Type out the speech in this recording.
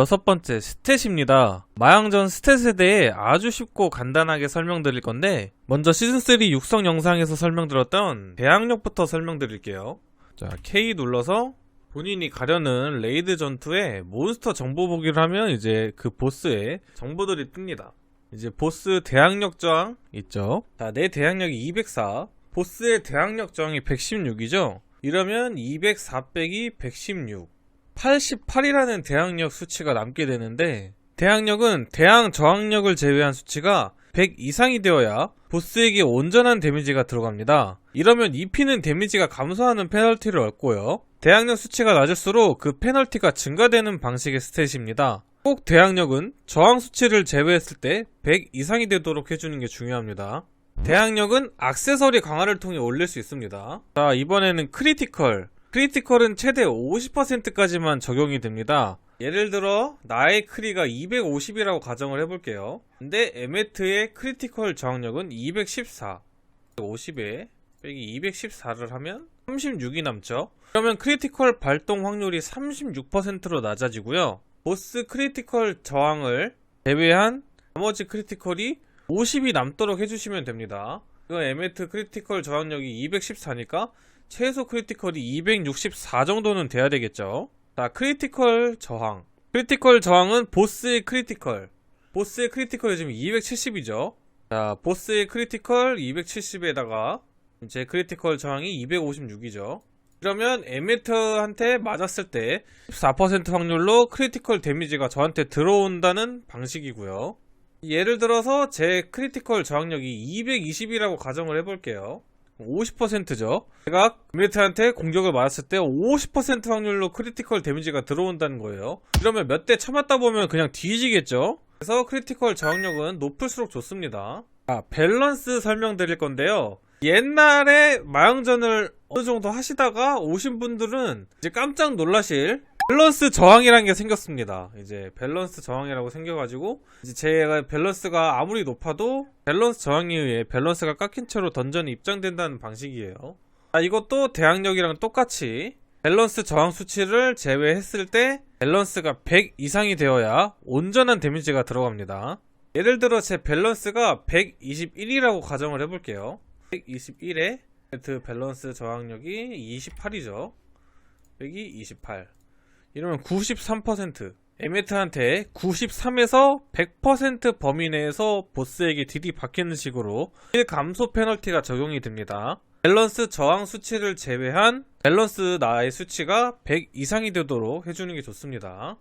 여섯 번째 스탯입니다. 마양전 스탯에 대해 아주 쉽고 간단하게 설명드릴 건데 먼저 시즌3 육성 영상에서 설명드렸던 대항력부터 설명드릴게요. 자 K 눌러서 본인이 가려는 레이드 전투에 몬스터 정보 보기를 하면 이제 그 보스의 정보들이 뜹니다. 이제 보스 대항력 저항 있죠. 자, 내 대항력이 204. 보스의 대항력 저항이 116이죠. 이러면 204 빼기 116. 88이라는 대항력 수치가 남게 되는데 대항력은 대항 저항력을 제외한 수치가 100 이상이 되어야 보스에게 온전한 데미지가 들어갑니다. 이러면 입히는 데미지가 감소하는 페널티를 얻고요. 대항력 수치가 낮을수록 그 페널티가 증가되는 방식의 스탯입니다. 꼭 대항력은 저항 수치를 제외했을 때 100 이상이 되도록 해주는 게 중요합니다. 대항력은 악세서리 강화를 통해 올릴 수 있습니다. 자, 이번에는 크리티컬. 크리티컬은 최대 50%까지만 적용이 됩니다. 예를 들어 나의 크리가 250이라고 가정을 해볼게요. 근데 에메트의 크리티컬 저항력은 214. 50에 빼기 214를 하면 36이 남죠. 그러면 크리티컬 발동 확률이 36%로 낮아지고요. 보스 크리티컬 저항을 제외한 나머지 크리티컬이 50이 남도록 해주시면 됩니다. 이건 에메트 크리티컬 저항력이 214니까 최소 크리티컬이 264 정도는 돼야 되겠죠. 자, 크리티컬 저항. 크리티컬 저항은 보스의 크리티컬. 보스의 크리티컬이 지금 270이죠. 자, 보스의 크리티컬 270에다가 제 크리티컬 저항이 256이죠. 그러면 에메트한테 맞았을 때 14% 확률로 크리티컬 데미지가 저한테 들어온다는 방식이고요. 예를 들어서 제 크리티컬 저항력이 220이라고 가정을 해볼게요. 50%죠. 제가 에메트한테 공격을 맞았을 때 50% 확률로 크리티컬 데미지가 들어온다는 거예요. 이러면 몇 대 참았다 보면 그냥 뒤지겠죠. 그래서 크리티컬 저항력은 높을수록 좋습니다. 아, 밸런스 설명드릴 건데요. 옛날에 마영전을 어느 정도 하시다가 오신 분들은 이제 깜짝 놀라실 밸런스 저항이라는 게 생겼습니다. 이제 밸런스 저항이라고 생겨가지고 이제 제가 밸런스가 아무리 높아도 밸런스 저항에 의해 밸런스가 깎인 채로 던전이 입장된다는 방식이에요. 아, 이것도 대항력이랑 똑같이 밸런스 저항 수치를 제외했을 때 밸런스가 100 이상이 되어야 온전한 데미지가 들어갑니다. 예를 들어 제 밸런스가 121이라고 가정을 해볼게요. 121에 그 밸런스 저항력이 28이죠. 빼기 28. 이러면 93%. 에메트한테 93에서 100% 범위 내에서 보스에게 딜이 박히는 식으로 딜 감소 페널티가 적용이 됩니다. 밸런스 저항 수치를 제외한 밸런스 나의 수치가 100 이상이 되도록 해주는 게 좋습니다.